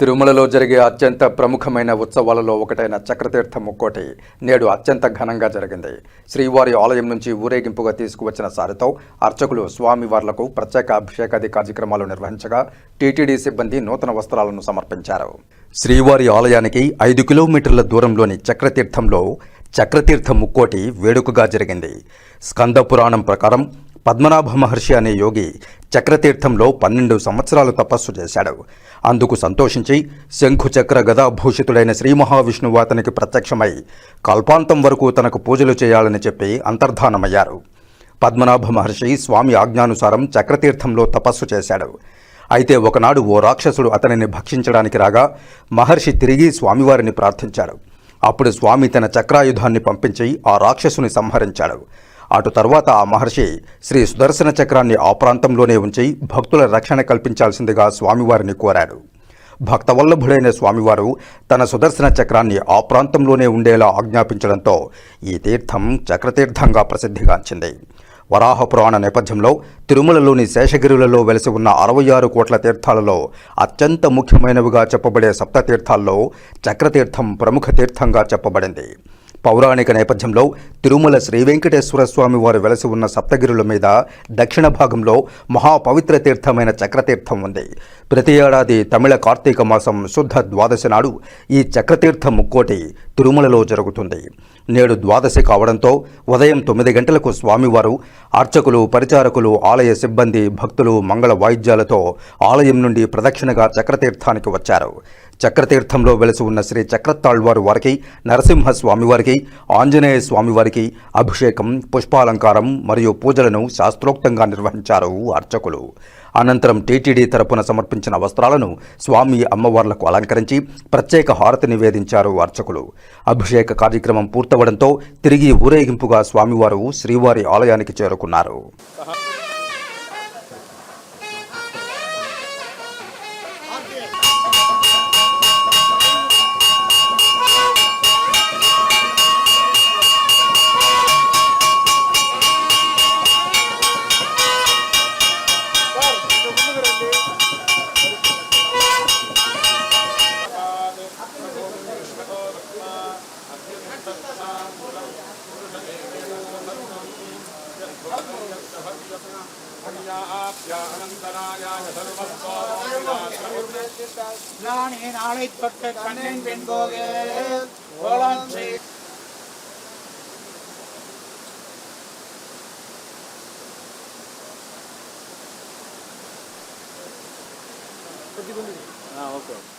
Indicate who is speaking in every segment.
Speaker 1: తిరుమలలో జరిగే అత్యంత ప్రముఖమైన ఉత్సవాలలో ఒకటైన చక్రతీర్థ ముక్కోటి నేడు అత్యంత ఘనంగా జరిగింది. శ్రీవారి ఆలయం నుంచి ఊరేగింపుగా తీసుకువచ్చిన సారితో అర్చకులు స్వామివార్లకు ప్రత్యేక అభిషేకాది కార్యక్రమాలు నిర్వహించగా టీటీడీ సిబ్బంది నూతన వస్త్రాలను సమర్పించారు. శ్రీవారి ఆలయానికి ఐదు కిలోమీటర్ల దూరంలోని చక్రతీర్థంలో చక్రతీర్థ ముక్కోటి వేడుకగా జరిగింది. స్కంద పురాణం ప్రకారం పద్మనాభ మహర్షి అనే యోగి చక్రతీర్థంలో పన్నెండు సంవత్సరాలు తపస్సు చేశాడు. అందుకు సంతోషించి శంఖుచక్ర గదాభూషితుడైన శ్రీ మహావిష్ణువు అతనికి ప్రత్యక్షమై కల్పాంతం వరకు తనకు పూజలు చేయాలని చెప్పి అంతర్ధానమయ్యారు. పద్మనాభ మహర్షి స్వామి ఆజ్ఞానుసారం చక్రతీర్థంలో తపస్సు చేశాడు. అయితే ఒకనాడు ఓ రాక్షసుడు అతనిని భక్షించడానికి రాగా మహర్షి తిరిగి స్వామివారిని ప్రార్థించాడు. అప్పుడు స్వామి తన చక్రాయుధాన్ని పంపించి ఆ రాక్షసుని సంహరించాడు. అటు తర్వాత ఆ మహర్షి శ్రీ సుదర్శన చక్రాన్ని ఆ ప్రాంతంలోనే ఉంచి భక్తుల రక్షణ కల్పించాల్సిందిగా స్వామివారిని కోరాడు. భక్తవల్లభుడైన స్వామివారు తన సుదర్శన చక్రాన్ని ఆ ప్రాంతంలోనే ఉండేలా ఆజ్ఞాపించడంతో ఈ తీర్థం చక్రతీర్థంగా ప్రసిద్ధిగాంచింది. వరాహ పురాణ నేపథ్యంలో తిరుమలలోని శేషగిరులలో వెలసి ఉన్న అరవై ఆరు కోట్ల తీర్థాలలో అత్యంత ముఖ్యమైనవిగా చెప్పబడే సప్తతీర్థాల్లో చక్రతీర్థం ప్రముఖ తీర్థంగా చెప్పబడింది. పౌరాణిక నేపథ్యంలో తిరుమల శ్రీ వెంకటేశ్వర స్వామి వారు వెలసి ఉన్న సప్తగిరుల మీద దక్షిణ భాగంలో మహాపవిత్ర తీర్థమైన చక్రతీర్థం ఉంది. ప్రతి ఏడాది తమిళ కార్తీక మాసం శుద్ధ ద్వాదశి నాడు ఈ చక్రతీర్థ ముక్కోటి తిరుమలలో జరుగుతుంది. నేడు ద్వాదశి కావడంతో ఉదయం తొమ్మిది గంటలకు స్వామివారు అర్చకులు పరిచారకులు ఆలయ సిబ్బంది భక్తులు మంగళ వాయిద్యాలతో ఆలయం నుండి ప్రదక్షిణగా చక్రతీర్థానికి వచ్చారు. చక్రతీర్థంలో వెలసి ఉన్న శ్రీ చక్రతాళ్వారు వారికి నరసింహ స్వామివారికి ఆంజనేయ స్వామివారికి అభిషేకం పుష్పాలంకారం మరియు పూజలను శాస్త్రోక్తంగా నిర్వహించారు అర్చకులు. అనంతరం టీటీడీ తరపున సమర్పించిన వస్త్రాలను స్వామి అమ్మవార్లకు అలంకరించి ప్రత్యేక హారతి నివేదించారు అర్చకులు. అభిషేక కార్యక్రమం పూర్తవడంతో తిరిగి ఊరేగింపుగా స్వామివారు శ్రీవారి ఆలయానికి చేరుకున్నారు.
Speaker 2: நானே நாளை தொட்ட கண்ணன் பெண் போக கோலம் செய்
Speaker 3: முருகையே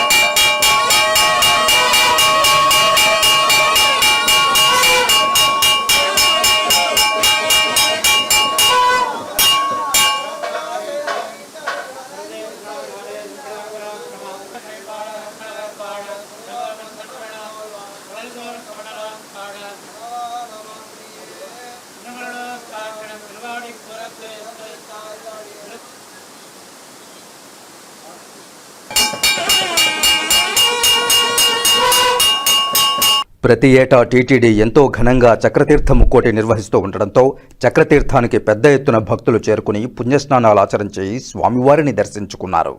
Speaker 1: ప్రతి ఏటా టీటీడీ ఎంతో ఘనంగా చక్రతీర్థ ముక్కోటి నిర్వహిస్తూ ఉండడంతో చక్రతీర్థానికి పెద్ద ఎత్తున భక్తులు చేరుకుని పుణ్యస్నానాలు ఆచరించి స్వామివారిని దర్శించుకున్నారు.